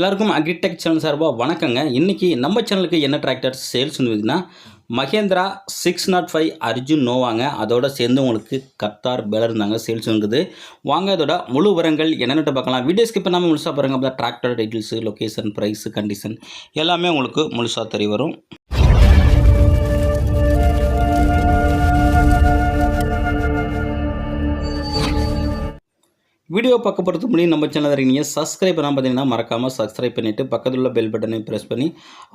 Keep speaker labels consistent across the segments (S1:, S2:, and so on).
S1: எல்லாருக்கும் agritech channel சார்பாக வணக்கங்க. இன்றைக்கி நம்ம சேனலுக்கு என்ன tractor sales வந்துதுன்னா Mahindra six naught five Arjun நோவாங்க. அதோட சேர்ந்து உங்களுக்கு கத்தார் பேலர் இருந்தாங்க சேல்ஸ் இருக்குது. வாங்க அதோட முழு விவரங்கள் என்னென்னு பார்க்கலாம். வீடியோ ஸ்கிப் பண்ணாமல் முழுசாக பாருங்க. அப்போ tractor details location price condition எல்லாமே உங்களுக்கு முழுசாக தெரிய வரும். வீடியோ பார்க்க முடியும் நம்ம சேனல் இருக்கீங்க சப்ஸ்கிரைப் பண்ணால் பார்த்தீங்கன்னா மறக்காமல் சப்ஸ்கிரைப் பண்ணிவிட்டு பக்கத்தில் உள்ள பெல் பட்டனை ப்ரெஸ் பண்ணி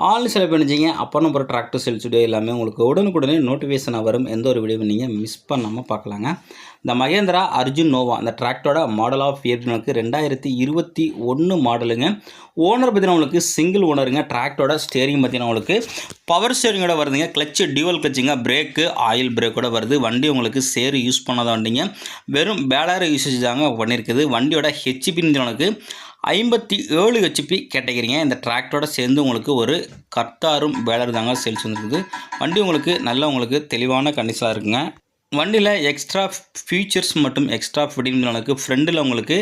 S1: ஆல் செலக்ட் பண்ணிச்சிங்க அப்போ நம்ம டிராக்டர் சேல்ஸ் வீடியோ எல்லாமே உங்களுக்கு உடனுக்குடனே நோட்டிஃபிகேஷனாக வரும். எந்த ஒரு வீடியோவும் நீங்கள் மிஸ் பண்ணாமல் பார்க்கலாங்க. இந்த மகேந்திரா அர்ஜுன் நோவா அந்த டிராக்டரோட மாடல் ஆஃப் இயர்னுக்கு ரெண்டாயிரத்தி இருபத்தி ஒன்று மாடலுங்க ஓனர் பார்த்தீங்கன்னா உங்களுக்கு சிங்கிள் ஓனருங்க டிராக்டரோட ஸ்டேரிங் பார்த்தீங்கன்னா உங்களுக்கு பவர் ஸ்டேரிங்கோட வருதுங்க. கிளச்சு டியூவல் கிளச்சுங்க பிரேக்கு ஆயில் பிரேக்கோட வருது. வண்டி உங்களுக்கு சேரு யூஸ் பண்ணாத வண்டிங்க. வெறும் பேலர் யூசேஜ் தாங்க பண்ணியிருக்குது வண்டியோட ஹெச்பின்னு உங்களுக்கு ஐம்பத்தி ஏழு ஹெச்பி கேட்டகிரிங்க. இந்த டிராக்டரோட சேர்ந்து உங்களுக்கு ஒரு கர்த்தாரும் பேலர் தாங்க சேல்ஸ் வந்துருக்குது. வண்டி உங்களுக்கு நல்ல உங்களுக்கு தெளிவான கண்டிஷனாக இருக்குங்க. வண்டியில் எக்ஸ்ட்ரா ஃபியூச்சர்ஸ் மற்றும் எக்ஸ்ட்ரா ஃபிட்டிங்களுக்கு ஃப்ரெண்டில் உங்களுக்கு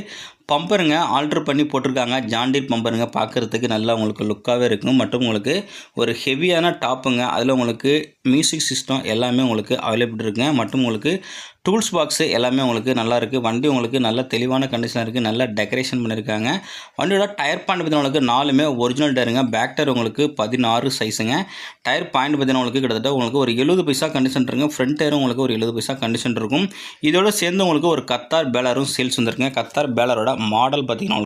S1: பம்பருங்க ஆல்ட்ரு பண்ணி போட்டிருக்காங்க. ஜாண்டீர் பம்பருங்க பார்க்குறதுக்கு நல்லா உங்களுக்கு லுக்காகவே இருக்கும். மற்றும் உங்களுக்கு ஒரு ஹெவியான டாப்புங்க அதில் உங்களுக்கு மியூசிக் சிஸ்டம் எல்லாமே உங்களுக்கு அவைலபிள் இருக்குங்க. மற்றும் உங்களுக்கு டூல்ஸ் பாக்ஸு எல்லாமே உங்களுக்கு நல்லா இருக்குது வண்டி உங்களுக்கு நல்ல தெளிவான கண்டிஷனாக இருக்குது நல்லா டெக்கரேஷன் பண்ணியிருக்காங்க வண்டியோட டயர் பாயிண்ட் பார்த்தீங்கன்னா உங்களுக்கு நாலுமே ஒரிஜினல் டயருங்க பேக் டயர் உங்களுக்கு பதினாறு சைஸுங்க டயர் பாயிண்ட் பார்த்தீங்கன்னா உங்களுக்கு கிட்டத்தட்ட உங்களுக்கு ஒரு எழுபது பைசா கண்டிஷன் இருக்குங்க. ஃப்ரண்ட் டயரும் உங்களுக்கு ஒரு எழுபது பைசா கண்டிஷன் இருக்கும். இதோட சேர்ந்து உங்களுக்கு ஒரு கத்தார் பேலரும் சேல்ஸ் வந்திருக்குங்க. கத்தார் பேலரோட மாடல் பார்த்திங்கன்னா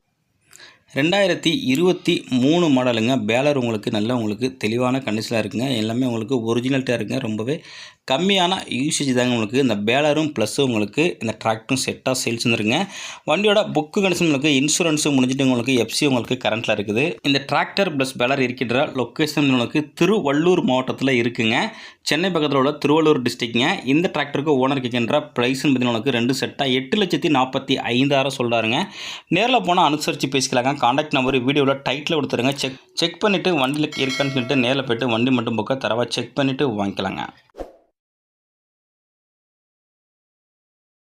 S1: ரெண்டாயிரத்தி இருபத்தி மூணு மாடலுங்க. பேலர் உங்களுக்கு நல்ல உங்களுக்கு தெளிவான கண்டிஷனாக இருக்குங்க. எல்லாமே உங்களுக்கு ஒரிஜினல்ட்டாக இருக்குங்க. ரொம்பவே கம்மியான யூசேஜ் தாங்க உங்களுக்கு. இந்த பேலரும் ப்ளஸ்ஸும் உங்களுக்கு இந்த டிராக்டரும் செட்டாக சேல்ஸ் வந்துருங்க வண்டியோட புக்கு கண்டிஷன் உங்களுக்கு இன்சூரன்ஸும் முடிஞ்சிட்டு உங்களுக்கு எஃப்சி உங்களுக்கு கரண்ட்டில் இருக்குது. இந்த டிராக்டர் ப்ளஸ் பேலர் இருக்கின்ற லொக்கேஷன் உங்களுக்கு திருவள்ளூர் மாவட்டத்தில் இருக்குங்க. சென்னை பக்கத்தில் உள்ள திருவள்ளூர் டிஸ்ட்ரிக்ட்ங்க இந்த டிராக்டருக்கு ஓனர் கேட்கின்ற ப்ரைஸ்னு பார்த்தீங்கன்னா உங்களுக்கு ரெண்டு செட்டாக எட்டு லட்சத்தி நாற்பத்தி ஐந்தாயிரம் சொல்கிறாருங்க நேரில் போனால் அனுசரித்து பேசிக்கலாங்க. காண்டாக்ட் நம்பர் வீடியோவில் டைட்டில் கொடுத்துருங்க. செக் செக் பண்ணிவிட்டு வண்டியில் இருக்கான்னு சொல்லிட்டு நேரில் போய்ட்டு வண்டி மட்டும் புக்கை தரவா செக் பண்ணிவிட்டு வாங்கிக்கலாங்க.